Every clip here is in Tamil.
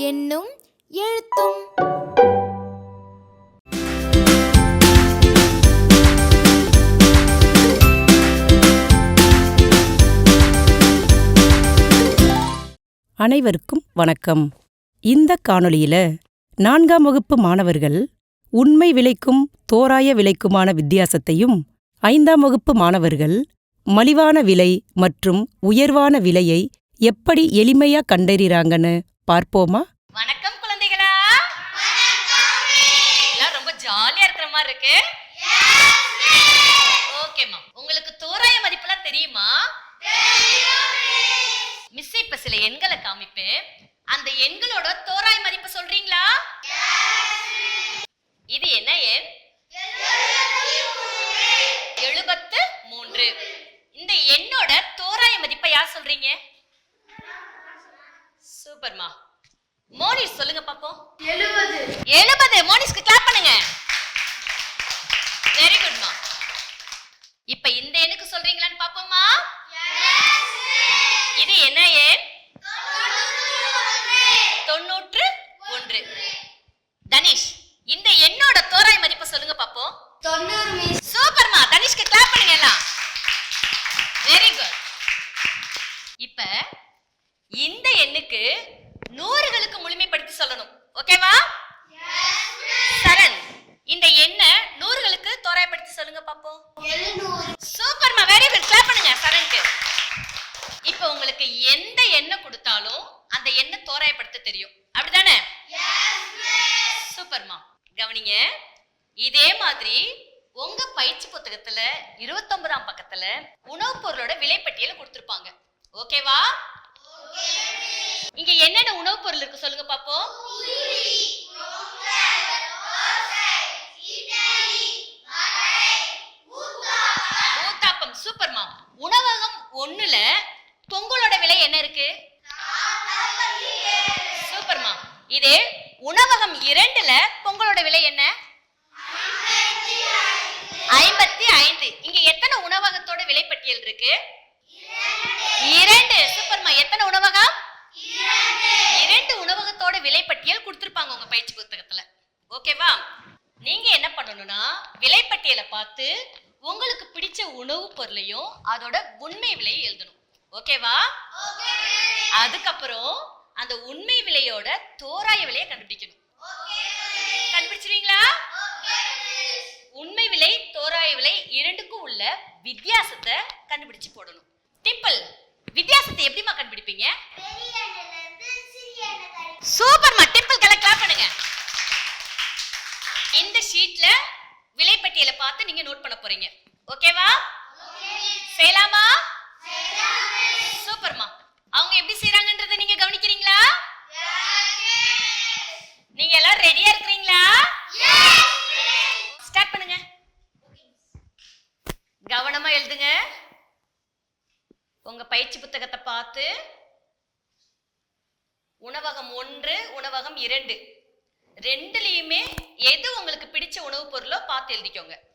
என்னும் எழுத்தும். அனைவருக்கும் வணக்கம். இந்த காணொளியில நான்காம் வகுப்பு மாணவர்கள் உண்மை விலைக்கும் தோராய விலைக்குமான வித்தியாசத்தையும் ஐந்தாம் வகுப்பு மாணவர்கள் மலிவான விலை மற்றும் உயர்வான விலையை எப்படி எளிமையா கண்டறிறாங்கன்னு பார்ப்போமா? வணக்கம் குழந்தைகளா. எல்லாம் ரொம்ப ஜாலியா இருக்கிற மாதிரி இருக்கு. உங்களுக்கு தோராய மதிப்பெல்லாம் தெரியுமா மிஸ் இப்ப சில எண்களை காமிப்பேன். அந்த எண்களோட தோராய மதிப்பு சொல்றீங்களா? இது என்ன எண்? எழுபத்து மூன்று. இந்த எண்ணோட தோராய மதிப்பை யார் சொல்றீங்க? சூப்பர்மா. மோனிஸ் சொல்லுங்க பாப்போம். எழுபது. எழுபது. மோனிஸ்க்கு கிளாப் பண்ணுங்க. வெரி குட்மா இப்ப இந்த எண்ணுக்கு சொல்றீங்களான்னு பாப்போமா இது என்ன எண் தொண்ணூற்று ஒன்று தனிஷ் இந்த எண்ணோட தோராய மதிப்பு சொல்லுங்க பாப்போம் தொண்ணூறு மிஸ் சூப்பர்மா தனிஷ்க்கு கிளாப் பண்ணுங்க எல்லாம் வெரி குட் இப்ப இந்த எண்ணுக்கு நூறுகளுக்கு முழுமைப்படுத்தி சொல்லணும் ஓகேவா சரண் இந்த எண்ணை நூறுகளுக்கு தோராயப்படுத்தி சொல்லுங்க பாப்போம் சூப்பர்மா வெரி குட் கிளாப் பண்ணுங்க சரண்க்கு இப்போ உங்களுக்கு எந்த எண்ணெய் கொடுத்தாலும் அந்த எண்ணெய் தோராயப்படுத்த தெரியும் அப்படிதானே சூப்பர்மா கவனிங்க இதே மாதிரி உங்க பயிற்சி புத்தகத்துல இருபத்தொன்பதாம் பக்கத்துல உணவுப் பொருளோட விலைப்பட்டியல் கொடுத்திருப்பாங்க. ஓகேவா? இங்க என்னென்ன உணவுப் பொருள் இருக்கு சொல்லுங்க பாப்போம். ஊத்தாப்பம் சூப்பர்மா உணவகம் ஒண்ணுல பொங்கலோட விலை என்ன இருக்கு? சூப்பர்மா இதே உணவகம் இரண்டுல பொங்கலோட விலை என்ன ஐம்பத்தி ஐந்து இங்க எத்தனை உணவகத்தோட இருக்கு? இரண்டு. சூப்பர்மா எத்தனை உணவகம்? இரண்டு உணவகத்தோட விலைப்பட்டியல் கொடுத்துருப்பாங்க உங்க பயிற்சி புத்தகத்துல. ஓகேவா? நீங்க என்ன பண்ணணும்னா விலைப்பட்டியலை பார்த்து உங்களுக்கு பிடிச்ச உணவுப் பொருளையும் அதோட உண்மை விலையை எழுதணும். ஓகேவா? அதுக்கப்புறம் அந்த உண்மை விலையோட தோராய விலையை கண்டுபிடிக்கணும். கண்டுபிடிச்சிருவீங்களா? தோராய விலை இரண்டுக்கும் உள்ள வித்தியாசத்தை கண்டுபிடிச்சு போடணும். டிம்பிள் வித்தியாசத்தை எப்படிமா கண்டுபிடிப்பீங்க? சூப்பர்மா டிம்பிள் கலர் கிளாப் பண்ணுங்க. இந்த ஷீட்ல விலைப்பட்டியலை பார்த்து நீங்க நோட் பண்ண போறீங்க. ஓகேவா செய்யலாமா சூப்பர்மா அவங்க எப்படி செய்றாங்கன்றதை நீங்க கவனிக்கிறீங்களா? நீங்க எல்லாம் ரெடியா இருக்கிறீங்களா? உங்க பயிற்சி புத்தகத்தை பார்த்து உணவகம் ஒன்று உணவகம் இரண்டு. ரெண்டுலேயுமே எது உங்களுக்கு பிடிச்ச உணவுப் பொருளோ பார்த்து எழுதிக்கோங்க.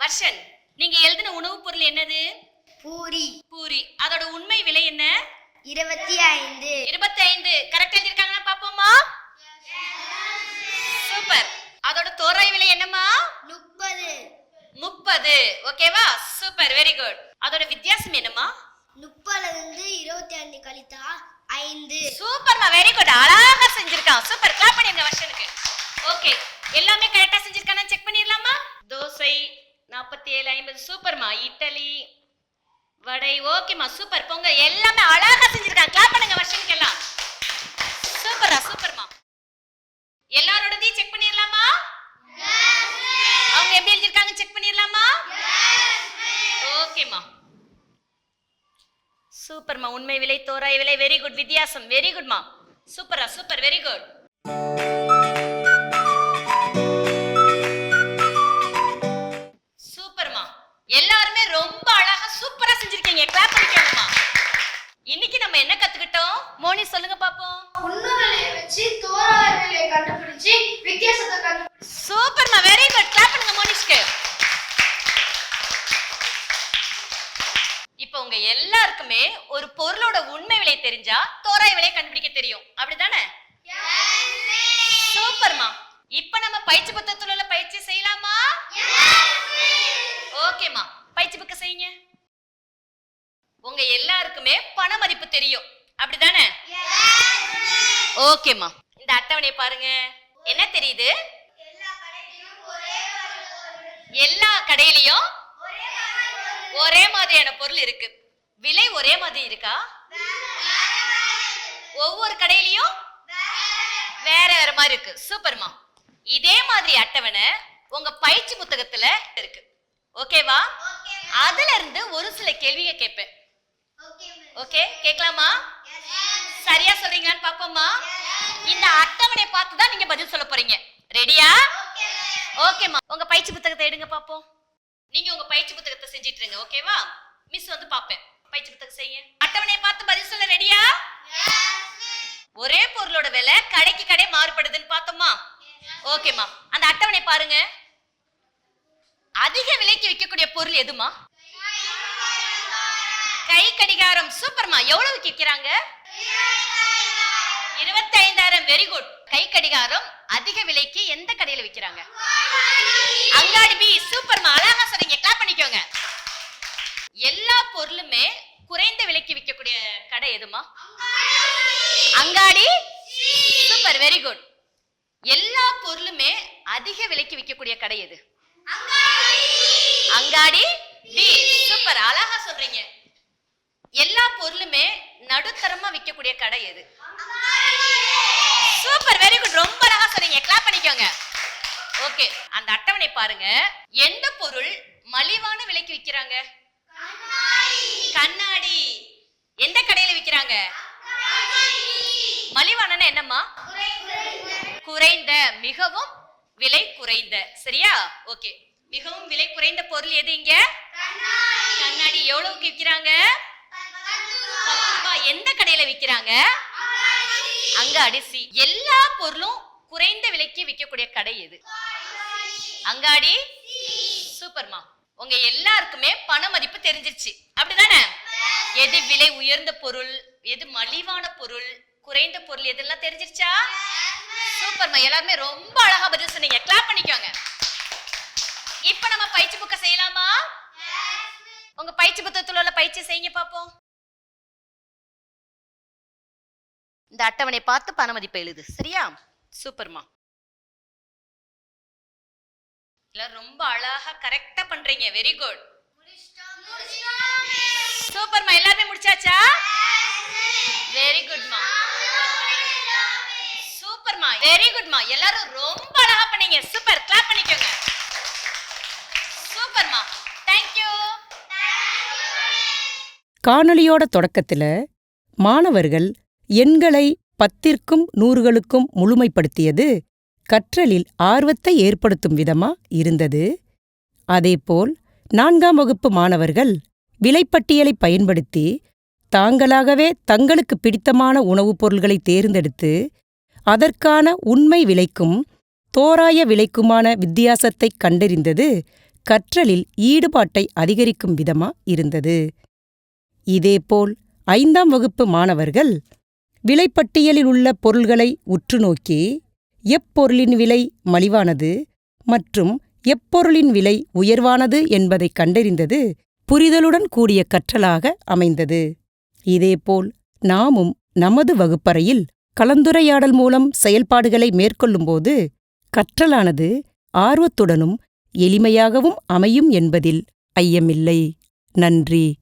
வர்ஷன் நீங்க எழுதின உணவுப் பொருள் என்னது? பூரி. பூரி. அதோட உண்மை விலை என்ன? இருபத்தி ஐந்து. இருபத்தி ஐந்து. கரெக்ட் எழுதிருக்காங்க பாப்போமா? சூப்பர் அதோட தோராய் விலை என்னம்மா? முப்பது. முப்பது. ஓகேவா சூப்பர் வெரி குட் அதோட வித்தியாசம் என்னம்மா? முப்பதுல இருந்து இருபத்தி ஐந்து கழித்தா ஐந்து. சூப்பர்மா வெரி குட் அழகா செஞ்சிருக்கான். சூப்பர் கிளாப் பண்ணிருங்க வருஷனுக்கு. ஓகே எல்லாமே கரெக்டா செஞ்சிருக்கானா? செக் பண்ணிடலாமா தோசை நாற்பத்தி ஏழு ஐம்பது சூப்பர்மா இட்டலி வடை ஓகேம்மா சூப்பர் பொங்க எல்லாமே அழகா செஞ்சிருக்காங்க. கிளாப் பண்ணுங்க வருஷனுக்கு எல்லாம் சூப்பரா சூப்பர்மா எல்லாரோடதையும் செக் பண்ணிடலாமா அவங்க எப்படி எழுதிருக்காங்க செக் பண்ணிடலாமா ஓகேம்மா சூப்பர்மா உண்மை விலை தோராய விலை வெரி குட் வித்தியாசம். வெரி குட்மா சூப்பரா சூப்பர் வெரி குட் எல்லாருமே ரொம்ப அழகா சூப்பரா செஞ்சிருக்கீங்க. கிளாப் பண்ணிக்கோங்கம்மா இன்னைக்கு நம்ம என்ன கத்துக்கிட்டோம்? மோனி சொல்லுங்க பாப்போம். உண்மை விலையை வச்சு தோராய விலையை கண்டுபிடிச்சு வித்தியாசத்தை கண்டு சூப்பர்மா வெரி குட் கிளாப் பண்ணுங்க மோனிஷ்க்கு. இப்போ உங்க எல்லாருக்குமே ஒரு பொருளோட உண்மை விலை தெரிஞ்சா தோராய விலை கண்டுபிடிக்க தெரியும். அப்படிதானே சூப்பர்மா இப்போ நம்ம பயிற்சி புத்தகத்துல உள்ள பயிற்சி செய்யலாமா? ஓகேம்மா பயிற்சி செய்யுங்க உங்க எல்லாருக்குமே பண மதிப்பு தெரியும். அப்படிதானே? ஓகேம்மா இந்த அட்டவணையை பாருங்க. என்ன தெரியுது? எல்லா கடையிலயும் ஒரே மாதிரியான பொருள் இருக்கு. விலை ஒரே மாதிரி இருக்கா? ஒவ்வொரு கடையிலயும் வேற வேற மாதிரி இருக்கு. சூப்பர்மா இதே மாதிரி அட்டவணை உங்க பயிற்சி புத்தகத்துல இருக்கு. ஓகேவா அதுல இருந்து ஒரு சில கேள்வியை கேட்பேன். ஓகே கேட்கலாமா? சரியா சொல்றீங்களான்னு பாப்போமா இந்த அட்டவணை பார்த்து தான் நீங்க பதில் சொல்ல போறீங்க. ரெடியா ஓகேம்மா உங்க பயிற்சி புத்தகத்தை எடுங்க பாப்போம் நீங்க உங்க பயிற்சி புத்தகத்தை செஞ்சிட்டு இருங்க ஓகேவா மிஸ் வந்து பாப்பேன் பயிற்சி புத்தகம் செய்ய. அட்டவணையை பார்த்து பதில் சொல்ல ரெடியா ஒரே பொருளோட விலை கடைக்கு கடை மாறுபடுதுன்னு பார்த்தோமா? ஓகேம்மா அந்த அட்டவணை பாருங்க. அதிக விலைக்கு விற்கக்கூடிய பொருள் எதுமா? கை கடிகாரம். சூப்பர்மா. எவ்வளவுக்கு விற்கிறாங்க இருபத்தைந்தாயிரம். வெரி குட் கை கடிகாரம் அதிக விலைக்கு எந்த கடையில விற்கிறாங்க? அங்காடி பி. சூப்பர்மா. அழகா சொல்றீங்க கிளாப் பண்ணிக்கோங்க. எல்லா பொருளுமே குறைந்த விலைக்கு விற்கக்கூடிய கடை எதுமா? அங்காடி. சூப்பர் வெரி குட் எல்லா பொருளுமே அதிக விலைக்கு விற்கக்கூடிய கடை எது? அங்காடி டி சூப்பர் அழகா சொல்றீங்க. எல்லா பொருளுமே நடுத்தரமா விற்கக்கூடிய கடை எது? சூப்பர் வெரி குட் ரொம்ப அழகா சொன்னீங்க. கிளாப் பண்ணிக்கோங்க. ஓகே அந்த அட்டவணை பாருங்க. எந்த பொருள் மலிவான விலைக்கு விற்கிறாங்க? கண்ணாடி. எந்த கடையில விற்கிறாங்க? மலிவான என்னம்மா? குறைந்த. மிகவும் விலை குறைந்த. சரியா? ஓகே மிகவும் விலை குறைந்த பொருள் எது இங்க? கண்ணாடி. எவ்வளவுக்கு விற்கிறாங்க? பத்து எந்த கடையில விற்கிறாங்க? அங்க அடிசி எல்லா பொருளும் குறைந்த விலைக்கு விற்கக்கூடிய கடை எது? அங்காடி. சூப்பர்மா உங்க எல்லாருக்குமே பண மதிப்பு தெரிஞ்சிருச்சு. அப்படிதானே? எது விலை உயர்ந்த பொருள்? எது மலிவான பொருள்? குறைந்த பொருள்? எதெல்லாம் தெரிஞ்சிருச்சா? சூப்பர்மா எல்லாருமே ரொம்ப அழகா பதில் சொன்னீங்க. கிளாப் பண்ணிக்கோங்க. இப்ப நம்ம பயிற்சி புக்க செய்யலாமா? உங்க பயிற்சி புத்தகத்துல உள்ள பயிற்சி செய்யுங்க பாப்போம். இந்த அட்டவணை பார்த்து பண மதிப்பை எழுது. சரியா? சூப்பர்மா. எல்லாம் ரொம்ப அழகா கரெக்டா பண்றீங்க. வெரி குட் சூப்பர்மா. எல்லாருமே முடிச்சாச்சா? வெரி குட்மா சூப்பர்மா. வெரி குட்மா எல்லாரும் ரொம்ப அழகா பண்ணீங்க. சூப்பர். கிளாப் பண்ணிக்கோங்க. சூப்பர்மா தேங்க்யூ காணொளியோட தொடக்கத்துல மாணவர்கள் எண்களை பத்திற்கும் நூறுகளுக்கும் முழுமைப்படுத்தியது கற்றலில் ஆர்வத்தை ஏற்படுத்தும் விதமா இருந்தது. அதேபோல் நான்காம் வகுப்பு மாணவர்கள் விலைப்பட்டியலை பயன்படுத்தி தாங்களாகவே தங்களுக்கு பிடித்தமான உணவுப் பொருள்களை தேர்ந்தெடுத்து அதற்கான உண்மை விலைக்கும் தோராய விலைக்குமான வித்தியாசத்தைக் கண்டறிந்தது கற்றலில் ஈடுபாட்டை அதிகரிக்கும் விதமா இருந்தது. இதேபோல் ஐந்தாம் வகுப்பு மாணவர்கள் விலைப்பட்டியலில் உள்ள பொருள்களை உற்று நோக்கி எப்பொருளின் விலை மலிவானது மற்றும் எப்பொருளின் விலை உயர்வானது என்பதைக் கண்டறிந்தது புரிதலுடன் கூடிய கற்றலாக அமைந்தது. இதேபோல் நாமும் நமது வகுப்பறையில் கலந்துரையாடல் மூலம் செயல்பாடுகளை மேற்கொள்ளும்போது கற்றலானது ஆர்வத்துடனும் எளிமையாகவும் அமையும் என்பதில் ஐயமில்லை. நன்றி.